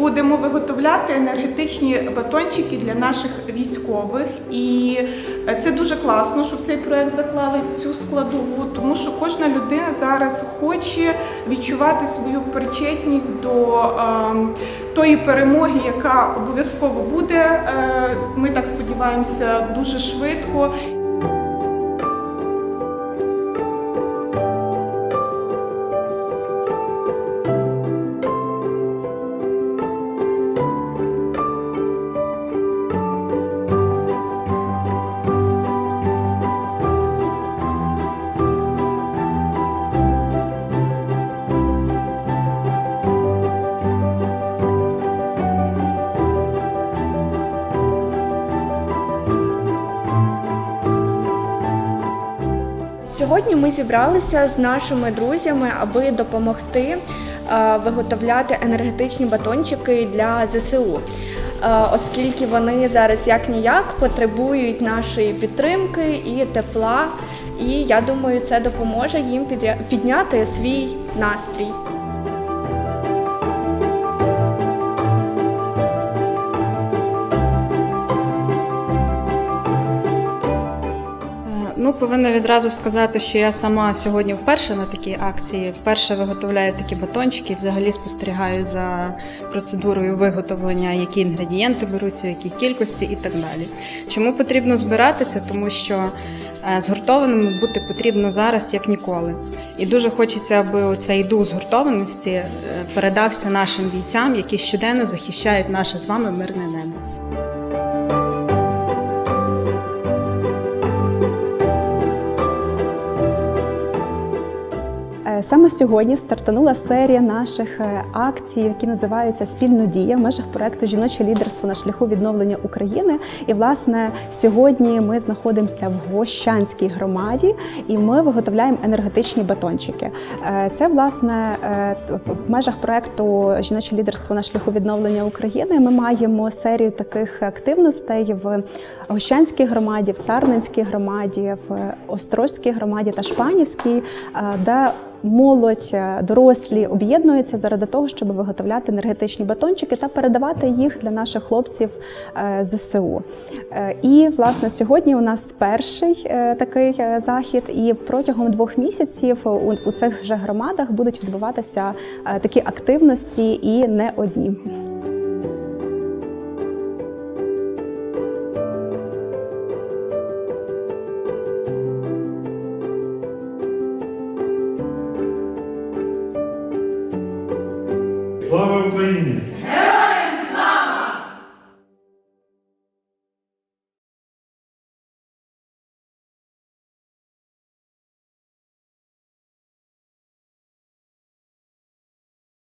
Будемо виготовляти енергетичні батончики для наших військових, і е, це дуже класно, що в цей проект заклали цю складову, тому що кожна людина зараз хоче відчувати свою причетність до ем, тої перемоги, яка обов'язково буде. е, Ми так сподіваємося дуже швидко. Сьогодні ми зібралися з нашими друзями, аби допомогти е, виготовляти енергетичні батончики для ЗСУ, Е, оскільки вони зараз як ніяк потребують нашої підтримки і тепла. І я думаю, це допоможе їм підняти свій настрій. Повинна відразу сказати, що я сама сьогодні вперше на такій акції, вперше виготовляю такі батончики, взагалі спостерігаю за процедурою виготовлення, які інгредієнти беруться, в якій кількості і так далі. Чому потрібно збиратися? Тому що е, згуртованими бути потрібно зараз як ніколи. І дуже хочеться, аби цей дух згуртованості е, передався нашим бійцям, які щоденно захищають наше з вами мирне небо. Саме сьогодні стартанула серія наших е, акцій, які називаються Спільно дія в межах проекту Жіноче лідерство на шляху відновлення України. І власне сьогодні ми знаходимося в Гощанській громаді, і ми виготовляємо енергетичні батончики. Е, Це власне е, в межах проекту Жіноче лідерство на шляху відновлення України. Ми маємо серію таких активностей в Гощанській громаді, в Сарненській громаді, в Острозькій громаді та Шпанівській, де молодь, е, дорослі об'єднуються заради того, щоб виготовляти енергетичні батончики та передавати їх для наших хлопців е, ЗСУ. Е, І власне сьогодні у нас перший такий захід, і протягом двох місяців у, цих же громадах будуть відбуватися такі активності і не одні. Слава Україні!